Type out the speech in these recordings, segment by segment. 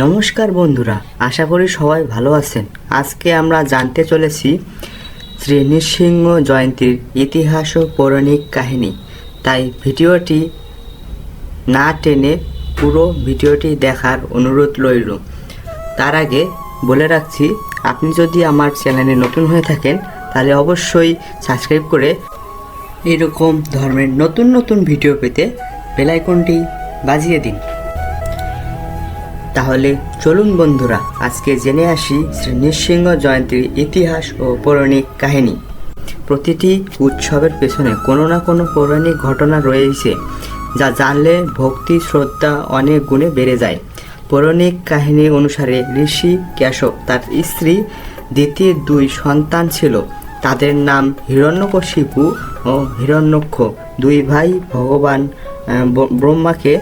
নমস্কার বন্ধুরা, আশা করি সবাই ভালো আছেন। আজকে আমরা জানতে চলেছি শ্রী নৃসিংহ জয়ন্তীর ইতিহাস ও পৌরাণিক কাহিনী। তাই ভিডিওটি না টেনে পুরো ভিডিওটি দেখার অনুরোধ রইল। তার আগে বলে রাখছি, আপনি যদি আমার চ্যানেলে নতুন হয়ে থাকেন, তাহলে অবশ্যই সাবস্ক্রাইব করে এরকম ধর্মের নতুন নতুন ভিডিও পেতে বেলাইকনটি বাজিয়ে দিন। তাহলে চলুন বন্ধুরা, আজকে জেনে আসি শ্রী নৃসিংহ জয়ন্তীর ইতিহাস ও পৌরাণিক কাহিনী। প্রতিটি উৎসবের পেছনে কোনো না কোনো পৌরাণিক ঘটনা রয়েছে, যা জানলে ভক্তি, শ্রদ্ধা অনেক গুণে বেড়ে যায়। পৌরাণিক কাহিনী অনুসারে ঋষি কেশব তার স্ত্রী দ্বিতীয় দুই সন্তান ছিল। তাদের নাম হিরণ্যকশিপু ও হিরণ্যক্ষ। দুই ভাই ভগবান ব্রহ্মাকে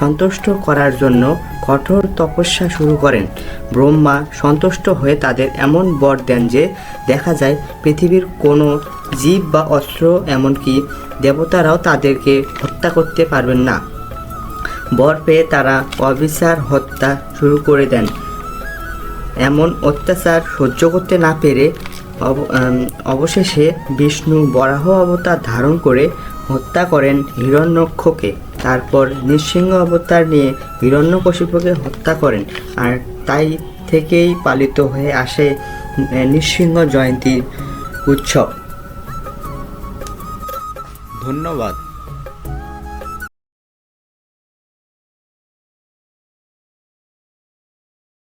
সন্তুষ্ট করার জন্য কঠোর তপস্যা শুরু করেন। ব্রহ্মা সন্তুষ্ট হয়ে তাদের এমন বর দেন যে দেখা যায় পৃথিবীর কোনো জীব বা অস্ত্র এমনকি দেবতারাও তাদেরকে হত্যা করতে পারবেন না। বর পেয়ে তারা অবিচার হত্যা শুরু করে দেন। এমন অত্যাচার সহ্য করতে না পেরে অবশেষে বিষ্ণু বরাহ অবতার ধারণ করে হত্যা করেন হিরণ্যক্ষকে। তারপর নৃসিংহ অবতার নিয়ে হিরণ্যকশিপুকে হত্যা করেন। আর তাই থেকেই পালিত হয়ে আসে নৃসিংহ জয়ন্তীর উৎসব। ধন্যবাদ।